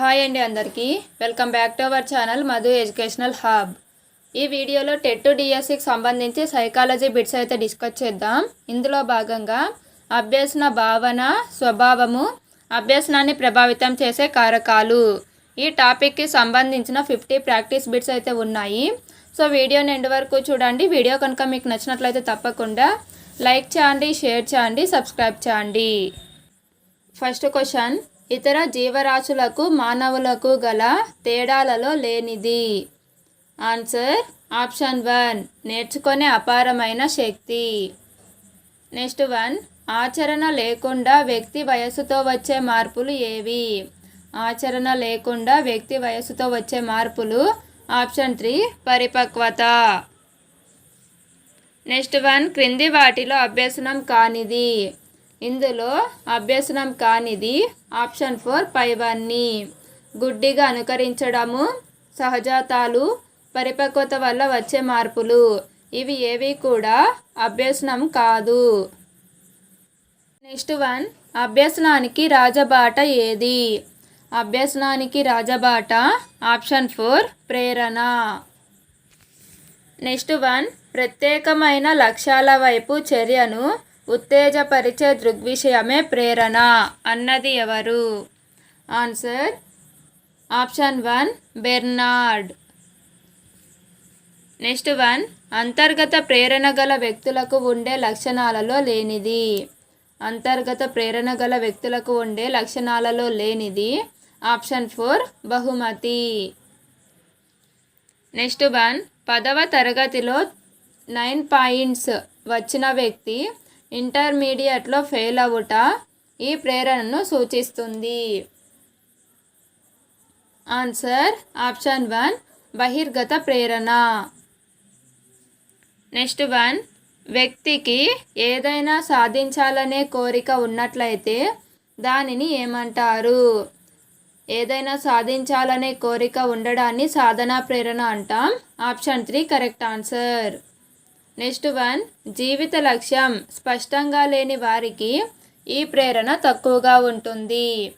Hi అండి అందరికీ. Welcome back to our channel Madhu educational hub. ఈ వీడియోలో టెట్ డిఎస్సికి సంబంధించి సైకాలజీ బిట్స్ అయితే డిస్కస్ చేద్దాం. ఇందులో భాగంగా అభ్యసన భావన స్వభావము అభ్యసనాన్ని ప్రభావితం చేసే కారకాలు ఈ టాపిక్కి సంబంధించిన ఫిఫ్టీ ప్రాక్టీస్ బిట్స్ అయితే ఉన్నాయి. సో వీడియోని ఎండ్ వరకు చూడండి. వీడియో కనుక మీకు నచ్చినట్లయితే తప్పకుండా లైక్ చేయండి షేర్ చేయండి సబ్స్క్రైబ్ చేయండి. First question. ఇతర జీవరాశులకు మానవులకు గల తేడాలలో లేనిది. ఆన్సర్ ఆప్షన్ వన్ నేర్చుకునే అపారమైన శక్తి. నెక్స్ట్ వన్ ఆచరణ లేకుండా వ్యక్తి వయస్సుతో వచ్చే మార్పులు ఏవి? ఆచరణ లేకుండా వ్యక్తి వయస్సుతో వచ్చే మార్పులు ఆప్షన్ త్రీ పరిపక్వత. నెక్స్ట్ వన్ క్రింది వాటిలో అభ్యసనం కానిది. ఇందులో అభ్యసనం కానిది ఆప్షన్ ఫోర్ పైవన్నీ. గుడ్డిగా అనుకరించడము సహజాతాలు పరిపక్వత వల్ల వచ్చే మార్పులు. ఇవి ఏవి కూడా అభ్యసనం కాదు. నెక్స్ట్ వన్ అభ్యసనానికి రాజబాట ఏది? అభ్యసనానికి రాజబాట ఆప్షన్ ఫోర్ ప్రేరణ. నెక్స్ట్ వన్ ప్రత్యేకమైన లక్ష్యాల వైపు చర్యను ఉత్తేజపరిచే దృగ్విషయమే ప్రేరణ అన్నది ఎవరు? Answer option one Bernard. Next one అంతర్గత ప్రేరణ గల వ్యక్తులకు ఉండే లక్షణాలలో లేనిది. అంతర్గత ప్రేరణ గల వ్యక్తులకు ఉండే లక్షణాలలో లేనిది. ఆప్షన్ ఫోర్ బహుమతి. నెక్స్ట్ వన్ పదవ తరగతిలో నైన్ పాయింట్స్ వచ్చిన వ్యక్తి ఇంటర్మీడియట్లో ఫెయిల్ అవుట ఈ ప్రేరణను సూచిస్తుంది. ఆన్సర్ ఆప్షన్ వన్ బహిర్గత ప్రేరణ. నెక్స్ట్ వన్ వ్యక్తికి ఏదైనా సాధించాలనే కోరిక ఉన్నట్లయితే దానిని ఏమంటారు? ఏదైనా సాధించాలనే కోరిక ఉండడాన్ని సాధనా ప్రేరణ అంటాం. Option three correct answer. Next one జీవిత లక్ష్యం. స్పష్టంగా లేని వారికి ఈ ప్రేరణ తక్కువగా ఉంటుంది.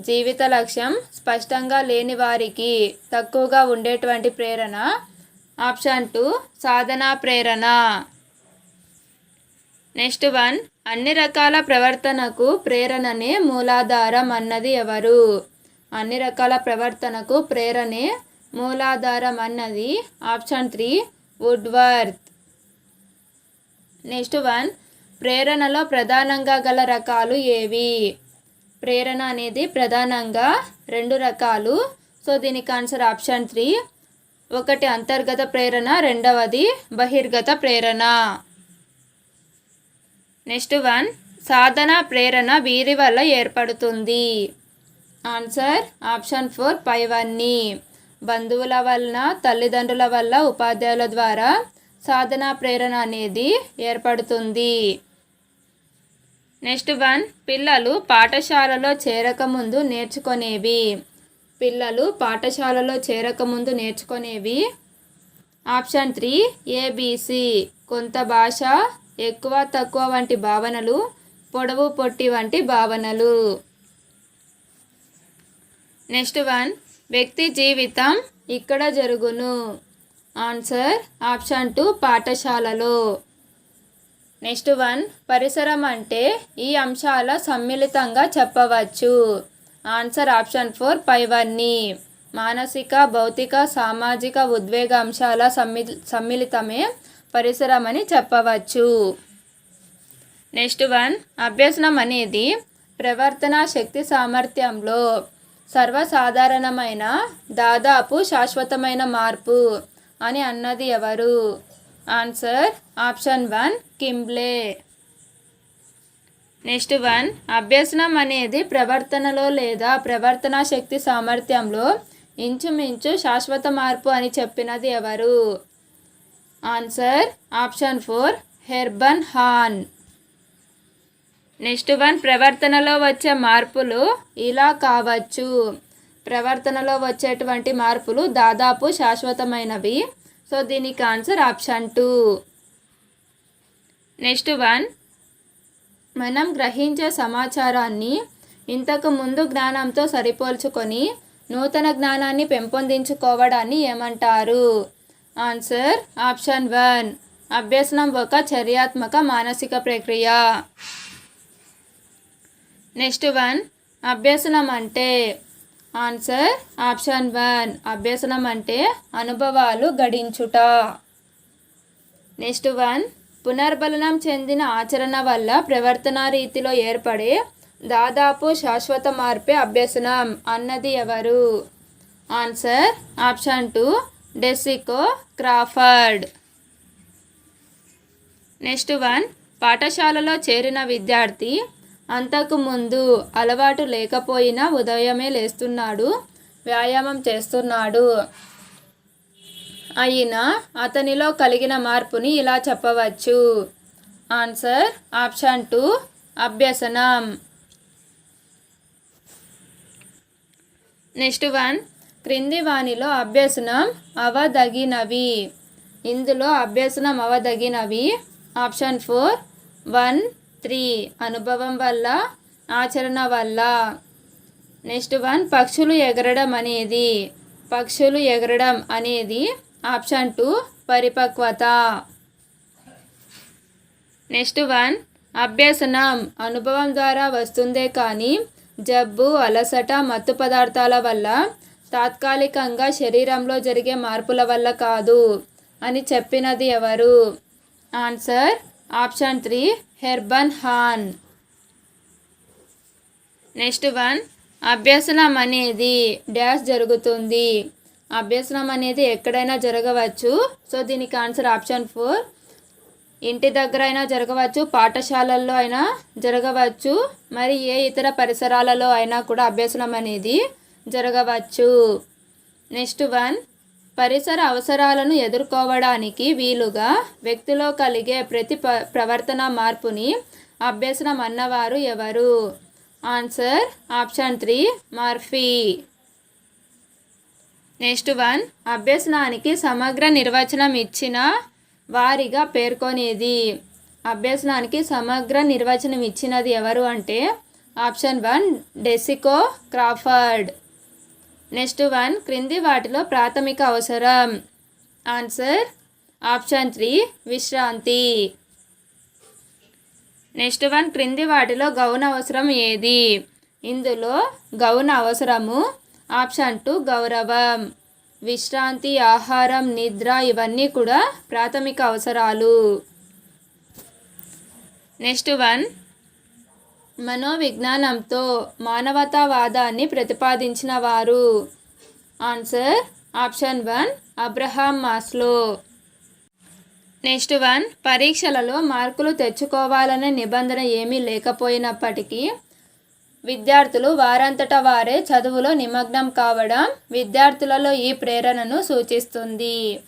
జీవిత లక్ష్యం స్పష్టంగా లేని వారికి తక్కువగా ఉండేటువంటి ప్రేరణ. ఆప్షన్ టూ సాధనా ప్రేరణ. నెక్స్ట్ వన్ అన్ని రకాల ప్రవర్తనకు ప్రేరణనే మూలాధారం అన్నది ఎవరు? అన్ని రకాల ప్రవర్తనకు ప్రేరణే మూలాధారం అన్నది option three Woodworth. Next one ప్రేరణలో ప్రధానంగా గల రకాలు ఏవి? ప్రేరణ అనేది ప్రధానంగా రెండు రకాలు. సో దీనికి ఆన్సర్ ఆప్షన్ త్రీ. ఒకటి అంతర్గత ప్రేరణ రెండవది బహిర్గత ప్రేరణ. నెక్స్ట్ వన్ సాధన ప్రేరణ వీరి వల్ల ఏర్పడుతుంది. ఆన్సర్ ఆప్షన్ ఫోర్ పైవన్నీ. బంధువుల వలన తల్లిదండ్రుల వల్ల ఉపాధ్యాయుల ద్వారా సాధన ప్రేరణ అనేది ఏర్పడుతుంది. నెక్స్ట్ వన్ పిల్లలు పాఠశాలలో చేరకముందు నేర్చుకునేవి. పిల్లలు పాఠశాలలో చేరకముందు నేర్చుకునేవి. ఆప్షన్ త్రీ ఏబిసి కొంత భాష ఎక్కువ తక్కువ వంటి భావనలు పొడవు పొట్టి వంటి భావనలు. నెక్స్ట్ వన్ వ్యక్తి జీవితం ఇక్కడ జరుగును. ఆన్సర్ ఆప్షన్ టూ పాఠశాలలో. నెక్స్ట్ వన్ పరిసరం అంటే ఈ అంశాల సమ్మిళితంగా చెప్పవచ్చు. ఆన్సర్ ఆప్షన్ ఫోర్ పైవన్నీ మానసిక భౌతిక సామాజిక ఉద్వేగ అంశాల సమ్మి సమ్మిళితమే పరిసరం అని చెప్పవచ్చు. నెక్స్ట్ వన్ అభ్యసనం అనేది ప్రవర్తన శక్తి సామర్థ్యంలో సర్వసాధారణమైన దాదాపు శాశ్వతమైన మార్పు. అని అన్నది ఎవరు? Answer option one Kimble next one అభ్యసనం అనేది ప్రవర్తనలో లేదా ప్రవర్తన శక్తి సామర్థ్యంలో ఇంచుమించు శాశ్వత మార్పు అని చెప్పినది ఎవరు? Answer option four Hergenhahn next one ప్రవర్తనలో వచ్చే మార్పులు ఇలా కావచ్చు. ప్రవర్తనలో వచ్చేటువంటి మార్పులు దాదాపు శాశ్వతమైనవి. సో దీనికి answer option two next one. మనం గ్రహించే సమాచారాన్ని ఇంతకు ముందు జ్ఞానంతో సరిపోల్చుకొని నూతన జ్ఞానాన్ని పెంపొందించుకోవడాన్ని ఏమంటారు? Answer option one. అభ్యసనం ఒక చర్యాత్మక మానసిక ప్రక్రియ. Next one. అభ్యసనం అంటే ఆన్సర్ ఆప్షన్ వన్ అభ్యసనం అంటే అనుభవాలు గడించుట. నెక్స్ట్ వన్ పునర్బలనం చెందిన ఆచరణ వల్ల ప్రవర్తన రీతిలో ఏర్పడే దాదాపు శాశ్వత మార్పే అభ్యసనం అన్నది ఎవరు? Answer option two DeCecco Crawford next one పాఠశాలలో చేరిన విద్యార్థి అంతకు ముందు అలవాటు లేకపోయినా ఉదయమే లేస్తున్నాడు వ్యాయామం చేస్తున్నాడు. అయినా అతనిలో కలిగిన మార్పుని ఇలా చెప్పవచ్చు. ఆన్సర్ ఆప్షన్ టూ అభ్యసనం. నెక్స్ట్ వన్ క్రింది వానిలో అభ్యసనం అవదగినవి. ఇందులో అభ్యసనం అవదగినవి. ఆప్షన్ ఫోర్ వన్ త్రీ అనుభవం వల్ల ఆచరణ వల్ల. నెక్స్ట్ వన్ పక్షులు ఎగరడం అనేది. పక్షులు ఎగరడం అనేది ఆప్షన్ టూ పరిపక్వత. నెక్స్ట్ వన్ అభ్యసనం. అనుభవం ద్వారా వస్తుందే కానీ జబ్బు అలసట మత్తు పదార్థాల వల్ల తాత్కాలికంగా శరీరంలో జరిగే మార్పుల వల్ల కాదు అని చెప్పినది ఎవరు? ఆన్సర్ ఆప్షన్ త్రీ హెర్బన్ హాన్. నెక్స్ట్ వన్ అభ్యసనం అనేది డ్యాష్ జరుగుతుంది. అభ్యసనం అనేది ఎక్కడైనా జరగవచ్చు. సో దీనికి ఆన్సర్ ఆప్షన్ ఫోర్. ఇంటి దగ్గర అయినా జరగవచ్చు పాఠశాలల్లో అయినా జరగవచ్చు మరి ఏ ఇతర పరిసరాలలో అయినా కూడా అభ్యసనం అనేది జరగవచ్చు. నెక్స్ట్ వన్ పరిసర అవసరాలను ఎదుర్కోవడానికి వీలుగా వ్యక్తిలో కలిగే ప్రతి ప్రవర్తన మార్పుని అభ్యసనం అన్నవారు ఎవరు? Answer option three Murphy. Next one అభ్యసనానికి సమగ్ర నిర్వచనం ఇచ్చిన వారిగా పేర్కొనేది. అభ్యసనానికి సమగ్ర నిర్వచనం ఇచ్చినది ఎవరు అంటే option one DeCecco Crawford. Next one క్రింది వాటిలో ప్రాథమిక అవసరం. ఆన్సర్ ఆప్షన్ త్రీ విశ్రాంతి. నెక్స్ట్ వన్ క్రింది వాటిలో గౌన అవసరం ఏది? ఇందులో గౌన అవసరము ఆప్షన్ టూ గౌరవం. విశ్రాంతి ఆహారం నిద్ర ఇవన్నీ కూడా ప్రాథమిక అవసరాలు. నెక్స్ట్ వన్ మనోవిజ్ఞానంతో మానవతావాదాన్ని ప్రతిపాదించిన వారు. Answer option one Abraham Maslow. Next one పరీక్షలలో మార్కులు తెచ్చుకోవాలనే నిబంధన ఏమీ లేకపోయినప్పటికీ విద్యార్థులు వారంతట వారే చదువులో నిమగ్నం కావడం విద్యార్థులలో ఈ ప్రేరణను సూచిస్తుంది.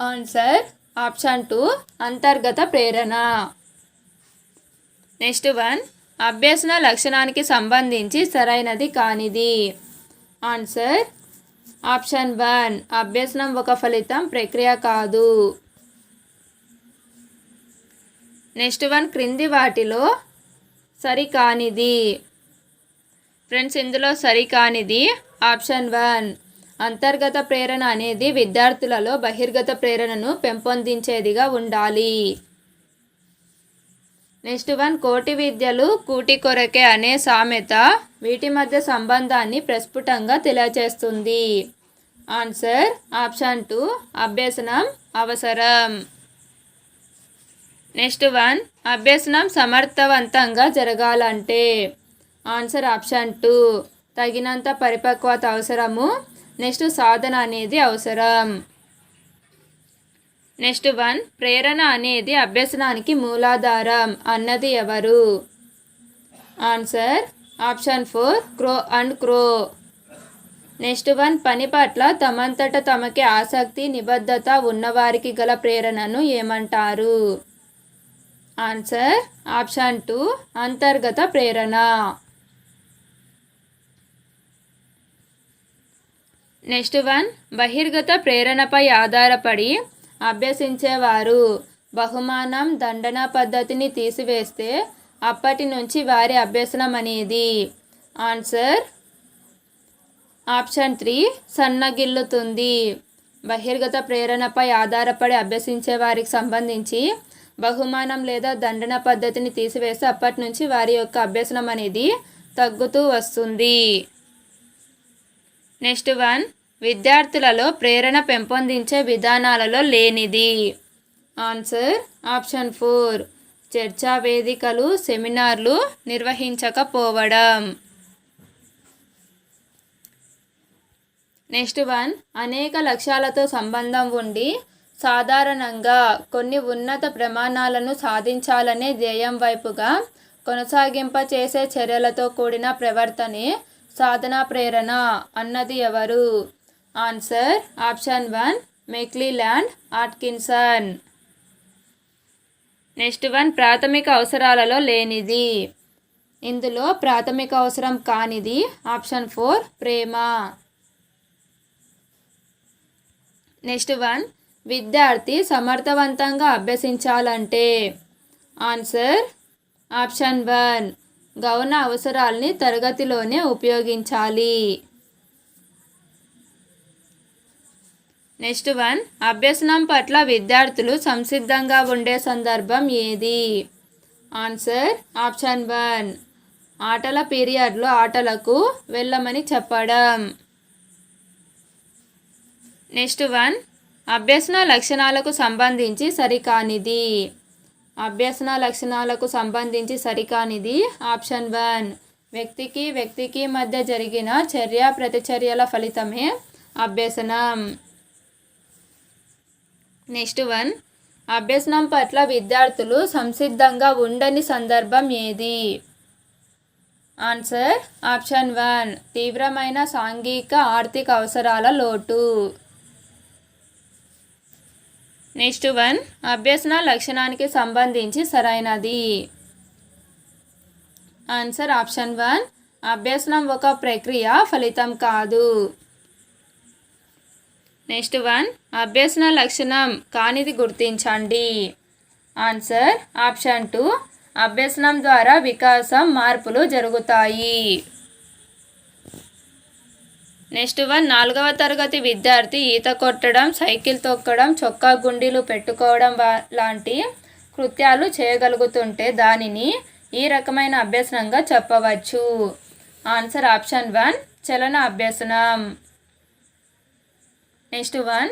ఆన్సర్ ఆప్షన్ టూ అంతర్గత ప్రేరణ. నెక్స్ట్ వన్ అభ్యసన లక్షణానికి సంబంధించి సరైనది కానిది. ఆన్సర్ ఆప్షన్ వన్ అభ్యసనం ఒక ఫలితం ప్రక్రియ కాదు. నెక్స్ట్ వన్ క్రింది వాటిలో సరికానిది. ఫ్రెండ్స్ ఇందులో సరికానిది. ఆప్షన్ వన్ అంతర్గత ప్రేరణ అనేది విద్యార్థులలో బహిర్గత ప్రేరణను పెంపొందించేదిగా ఉండాలి. నెక్స్ట్ వన్ కోటి విద్యలు కూటి కొరకే అనే సామెత వీటి మధ్య సంబంధాన్ని ప్రస్ఫుటంగా తెలియచేస్తుంది. ఆన్సర్ ఆప్షన్ టూ అభ్యసనం అవసరం. నెక్స్ట్ వన్ అభ్యసనం సమర్థవంతంగా జరగాలంటే. Answer option two. తగినంత పరిపక్వత అవసరము నెక్స్ట్ సాధన అనేది అవసరం. నెక్స్ట్ వన్ ప్రేరణ అనేది అభ్యసనానికి మూలాధారం అన్నది ఎవరు? Answer option four Crow and Crow. Next one పని పట్ల తమంతట తమకి ఆసక్తి నిబద్ధత ఉన్నవారికి గల ప్రేరణను ఏమంటారు? ఆన్సర్ ఆప్షన్ టూ అంతర్గత ప్రేరణ. నెక్స్ట్ వన్ బహిర్గత ప్రేరణపై ఆధారపడి అభ్యసించేవారు. బహుమానం దండన పద్ధతిని తీసివేస్తే అప్పటి నుంచి వారి అభ్యసనం అనేది ఆన్సర్ ఆప్షన్ త్రీ సన్నగిల్లుతుంది. బహిర్గత ప్రేరణపై ఆధారపడి అభ్యసించే వారికి సంబంధించి బహుమానం లేదా దండన పద్ధతిని తీసివేస్తే అప్పటి నుంచి వారి యొక్క అభ్యసనం అనేది తగ్గుతూ వస్తుంది. నెక్స్ట్ వన్ విద్యార్థులలో ప్రేరణ పెంపొందించే విధానాలలో లేనిది. Answer option four. చర్చా వేదికలు సెమినార్లు నిర్వహించకపోవడం. Next one. అనేక లక్ష్యాలతో సంబంధం ఉండి సాధారణంగా కొన్ని ఉన్నత ప్రమాణాలను సాధించాలనే ధ్యేయం వైపుగా కొనసాగింప చేసే చర్యలతో కూడిన ప్రవర్తనే సాధనా ప్రేరణ అన్నది ఎవరు? Answer option one McClelland Atkinson next one ప్రాథమిక అవసరాలలో లేనిది. ఇందులో ప్రాథమిక అవసరం కానిది. ఆప్షన్ ఫోర్ ప్రేమ. నెక్స్ట్ వన్ విద్యార్థి సమర్థవంతంగా అభ్యసించాలంటే. ఆన్సర్ ఆప్షన్ వన్ గౌన అవసరాల్ని తరగతిలోనే ఉపయోగించాలి. నెక్స్ట్ వన్ అభ్యసనం పట్ల విద్యార్థులు సంసిద్ధంగా ఉండే సందర్భం ఏది? ఆన్సర్ ఆప్షన్ వన్ ఆటల పీరియడ్లో ఆటలకు వెళ్ళమని చెప్పడం. నెక్స్ట్ వన్ అభ్యసన లక్షణాలకు సంబంధించి సరికానిది. అభ్యసన లక్షణాలకు సంబంధించి సరికానిది. ఆప్షన్ వన్ వ్యక్తికి వ్యక్తికి మధ్య జరిగిన చర్య ప్రతిచర్యల ఫలితమే అభ్యసనం. Next one. అభ్యసనం పట్ల విద్యార్థులు సంసిద్ధంగా ఉండని సందర్భం ఏది? Answer option one. తీవ్రమైన సాంఘిక ఆర్థిక అవసరాల లోటు. Next one. అభ్యసన లక్షణానికి సంబంధించి సరైనది. Answer option one. అభ్యసనం ఒక ప్రక్రియ ఫలితం కాదు. నెక్స్ట్ వన్ అభ్యసన లక్షణం కానిది గుర్తించండి. ఆన్సర్ ఆప్షన్ టూ అభ్యసనం ద్వారా వికాసం మార్పులు జరుగుతాయి. నెక్స్ట్ వన్ నాలుగవ తరగతి విద్యార్థి ఈత కొట్టడం సైకిల్ తొక్కడం చొక్కా గుండీలు పెట్టుకోవడం లాంటి కృత్యాలు చేయగలుగుతుంటే దానిని ఈ రకమైన అభ్యసనంగా చెప్పవచ్చు. ఆన్సర్ ఆప్షన్ వన్ చలన అభ్యసనం. Next one.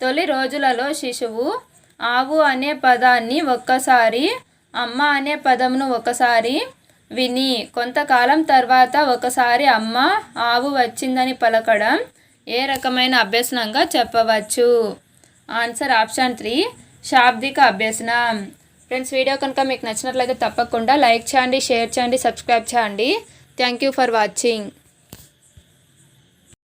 తొలి రోజులలో శిశువు ఆవు అనే పదాన్ని ఒక్కసారి అమ్మ అనే పదమును ఒకసారి విని కొంతకాలం తర్వాత ఒకసారి అమ్మ ఆవు వచ్చిందని పలకడం ఏ రకమైన అభ్యసనంగా చెప్పవచ్చు? ఆన్సర్ ఆప్షన్ త్రీ శాబ్దిక అభ్యసనం. ఫ్రెండ్స్ వీడియో కనుక మీకు నచ్చినట్లయితే తప్పకుండా లైక్ చేయండి షేర్ చేయండి సబ్స్క్రైబ్ చేయండి. Thank you for watching.